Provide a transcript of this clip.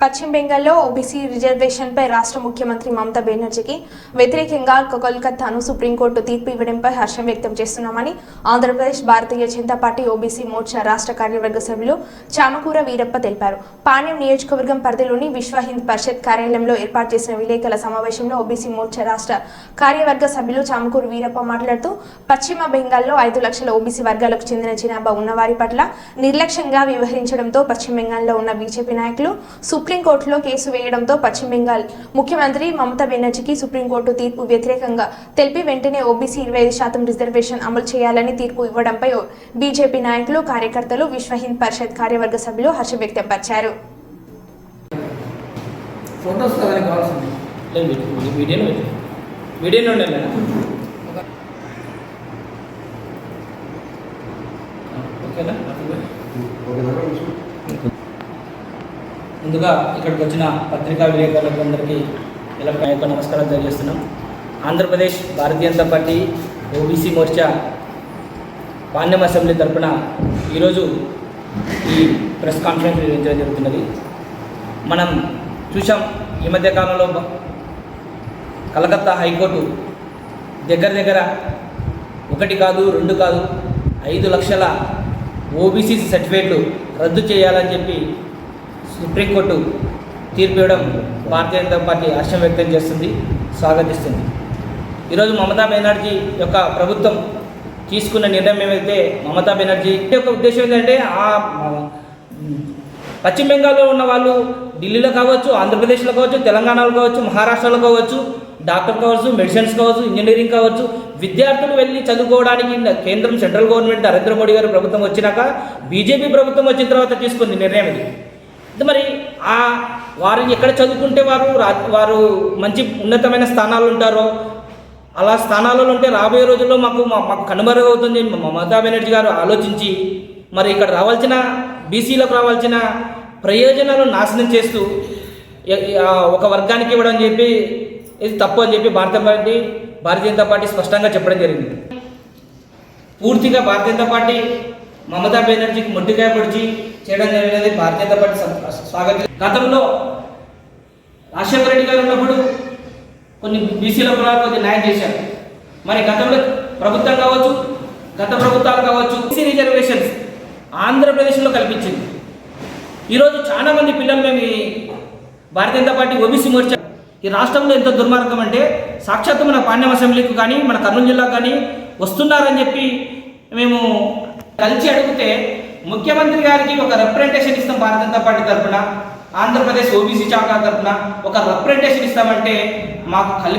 పశ్చిమ బెంగాల్లో ఓబీసీ రిజర్వేషన్పై రాష్ట్ర ముఖ్యమంత్రి మమతా బెనర్జీకి వ్యతిరేకంగా కోల్కతాను సుప్రీంకోర్టు తీర్పు ఇవ్వడంపై హర్షం వ్యక్తం చేస్తున్నామని ఆంధ్రప్రదేశ్ భారతీయ జనతా పార్టీ ఓబీసీ మోర్చా రాష్ట్ర కార్యవర్గ సభ్యులు చామకూర వీరప్ప తెలిపారు. పాణ్యం నియోజకవర్గం పరిధిలోని విశ్వ హింద్ పరిషత్ కార్యాలయంలో ఏర్పాటు చేసిన విలేకరుల సమావేశంలో ఓబీసీ మోర్చా రాష్ట్ర కార్యవర్గ సభ్యులు చామకూరు వీరప్ప మాట్లాడుతూ పశ్చిమ బెంగాల్లో ఐదు లక్షల ఓబీసీ వర్గాలకు చెందిన జనాభా ఉన్నవారి పట్ల నిర్లక్ష్యంగా వ్యవహరించడంతో పశ్చిమ బెంగాల్లో ఉన్న బీజేపీ నాయకులు సుప్రీంకోర్టులో కేసు వేయడంతో పశ్చిమ బెంగాల్ ముఖ్యమంత్రి మమతా బెనర్జీకి సుప్రీంకోర్టు తీర్పు వ్యతిరేకంగా తెలిపి వెంటనే ఓబీసీ ఇరవై ఐదు శాతం రిజర్వేషన్ అమలు చేయాలని తీర్పు ఇవ్వడంపై బీజేపీ నాయకులు కార్యకర్తలు విశ్వ హింద్ పరిషత్ కార్యవర్గ సభ్యులు హర్షం వ్యక్తపరిచారు. ఫొటోస్ ముందుగా ఇక్కడికి వచ్చిన పత్రికా విలేకరులకు అందరికీ ఇలా యొక్క నమస్కారం తెలియజేస్తున్నాం. Andhra Pradesh Bharatiya Janata Party OBC Morcha Pandyam assembly తరపున ఈరోజు ఈ ప్రెస్ కాన్ఫరెన్స్ నిర్వహించడం జరుగుతున్నది. మనం చూసాం ఈ మధ్య కాలంలో కలకత్తా హైకోర్టు దగ్గర దగ్గర ఒకటి కాదు రెండు కాదు ఐదు లక్షల ఓబీసీ సర్టిఫికేట్లు రద్దు చేయాలని చెప్పి సుప్రీంకోర్టు తీర్పు ఇవ్వడం భారతీయ జనతా పార్టీ హర్షం వ్యక్తం చేస్తుంది స్వాగతిస్తుంది. ఈరోజు మమతా బెనర్జీ యొక్క ప్రభుత్వం తీసుకున్న నిర్ణయం ఏమైతే మమతా బెనర్జీ యొక్క ఉద్దేశం ఏంటంటే ఆ పశ్చిమ బెంగాల్లో ఉన్న వాళ్ళు ఢిల్లీలో కావచ్చు ఆంధ్రప్రదేశ్లో కావచ్చు తెలంగాణలో కావచ్చు మహారాష్ట్రలో కావచ్చు డాక్టర్ కావచ్చు మెడిసిన్స్ కావచ్చు ఇంజనీరింగ్ కావచ్చు విద్యార్థులు వెళ్ళి చదువుకోవడానికి కేంద్రం సెంట్రల్ గవర్నమెంట్ నరేంద్ర మోడీ గారి ప్రభుత్వం వచ్చినాక బీజేపీ ప్రభుత్వం వచ్చిన తర్వాత తీసుకుంది నిర్ణయం ఇది. మరి ఆ వారు ఎక్కడ చదువుకుంటే వారు వారు మంచి ఉన్నతమైన స్థానాలు ఉంటారో? అలా స్థానాలలో ఉంటే రాబోయే రోజుల్లో మాకు మాకు కనుమరుగవుతుంది. మా మమతా బెనర్జీ గారు ఆలోచించి మరి ఇక్కడ రావాల్సిన బీసీలకు రావాల్సిన ప్రయోజనాలు నాశనం చేస్తూ ఒక వర్గానికి ఇవ్వడం అని చెప్పి ఇది తప్పు అని చెప్పి భారత పార్టీ భారతీయ జనతా పార్టీ స్పష్టంగా చెప్పడం జరిగింది. పూర్తిగా భారతీయ జనతా పార్టీ మమతా బెనర్జీకి మొట్టికాయ పొడిచి చేయడం జరిగినది భారతీయ జనతా పార్టీ స్వాగతం గతంలో రాజశేఖర రెడ్డి గారు ఉన్నప్పుడు కొన్ని బీసీల కూడా కొద్ది న్యాయం చేశారు. మరి గతంలో ప్రభుత్వం కావచ్చు గత ప్రభుత్వాలు కావచ్చు బీసీ రిజర్వేషన్స్ ఆంధ్రప్రదేశ్లో కల్పించింది. ఈరోజు చాలా మంది పిల్లలు మేము భారతీయ జనతా పార్టీ ఓబీసీ మోర్చా ఈ రాష్ట్రంలో ఎంత దుర్మార్గం అంటే సాక్షాత్తు మన పాండ్యం అసెంబ్లీకి కానీ మన కర్నూలు జిల్లాకు కానీ వస్తున్నారని చెప్పి మేము కలిసి అడిగితే ముఖ్యమంత్రి గారికి ఒక రిప్రజెంటేషన్ ఇస్తాం భారతీయ జనతా పార్టీ తరఫున ఆంధ్రప్రదేశ్ ఓబీసీ శాఖ తరఫున ఒక రిప్రజెంటేషన్ ఇస్తామంటే మాకు కలి